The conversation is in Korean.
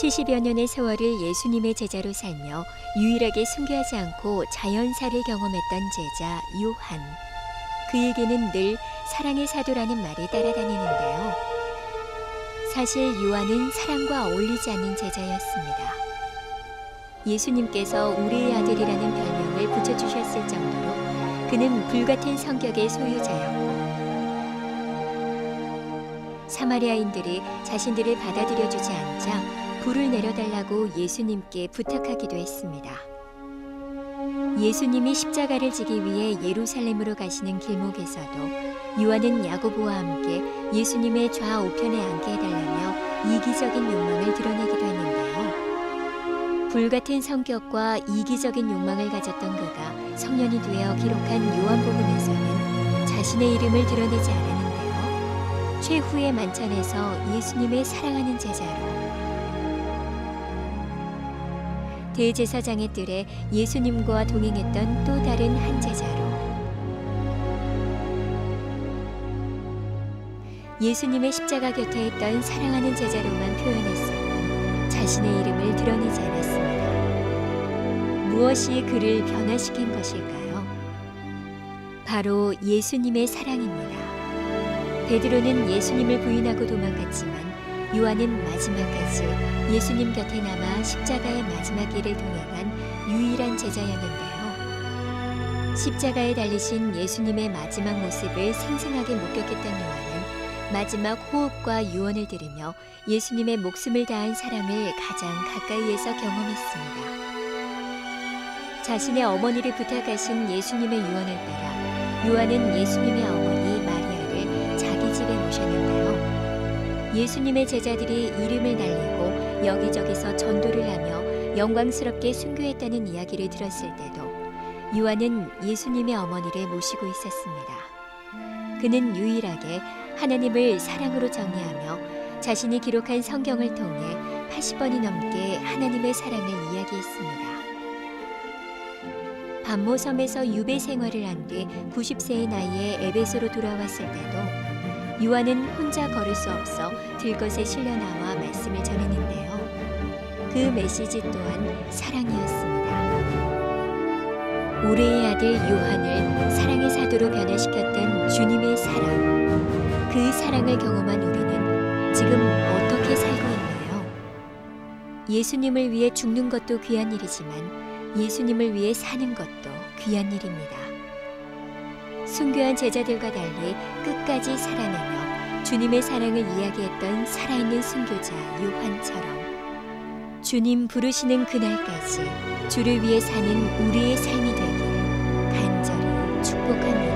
70여 년의 세월을 예수님의 제자로 살며 유일하게 순교하지 않고 자연사를 경험했던 제자 요한. 그에게는 늘 사랑의 사도라는 말이 따라다니는데요. 사실 요한은 사랑과 어울리지 않는 제자였습니다. 예수님께서 우리의 아들이라는 별명을 붙여주셨을 정도로 그는 불같은 성격의 소유자였고 사마리아인들이 자신들을 받아들여주지 않자 불을 내려달라고 예수님께 부탁하기도 했습니다. 예수님이 십자가를 지기 위해 예루살렘으로 가시는 길목에서도 요한은 야고보와 함께 예수님의 좌우편에 앉게 해달라며 이기적인 욕망을 드러내기도 했는데요. 불같은 성격과 이기적인 욕망을 가졌던 그가 성년이 되어 기록한 요한복음에서는 자신의 이름을 드러내지 않았는데요. 최후의 만찬에서 예수님의 사랑하는 제자로 대제사장의 뜰에 예수님과 동행했던 또 다른 한 제자로 예수님의 십자가 곁에 있던 사랑하는 제자로만 표현했을 뿐 자신의 이름을 드러내지 않았습니다. 무엇이 그를 변화시킨 것일까요? 바로 예수님의 사랑입니다. 베드로는 예수님을 부인하고 도망갔지만 요한은 마지막까지 예수님 곁에 남아 십자가의 마지막 길을 동행한 유일한 제자였는데요. 십자가에 달리신 예수님의 마지막 모습을 생생하게 목격했던 요한은 마지막 호흡과 유언을 들으며 예수님의 목숨을 다한 사랑을 가장 가까이에서 경험했습니다. 자신의 어머니를 부탁하신 예수님의 유언을 따라 요한은 예수님의 어머니 예수님의 제자들이 이름을 날리고 여기저기서 전도를 하며 영광스럽게 순교했다는 이야기를 들었을 때도 요한은 예수님의 어머니를 모시고 있었습니다. 그는 유일하게 하나님을 사랑으로 정의하며 자신이 기록한 성경을 통해 80번이 넘게 하나님의 사랑을 이야기했습니다. 반모섬에서 유배 생활을 한 뒤 90세의 나이에 에베소로 돌아왔을 때도 요한은 혼자 걸을 수 없어 들것에 실려 나와 말씀을 전했는데요. 그 메시지 또한 사랑이었습니다. 올해의 아들 요한을 사랑의 사도로 변화시켰던 주님의 사랑. 그 사랑을 경험한 우리는 지금 어떻게 살고 있나요? 예수님을 위해 죽는 것도 귀한 일이지만 예수님을 위해 사는 것도 귀한 일입니다. 순교한 제자들과 달리 끝까지 사랑하며 주님의 사랑을 이야기했던 살아있는 순교자 요한처럼 주님 부르시는 그날까지 주를 위해 사는 우리의 삶이 되길 간절히 축복합니다.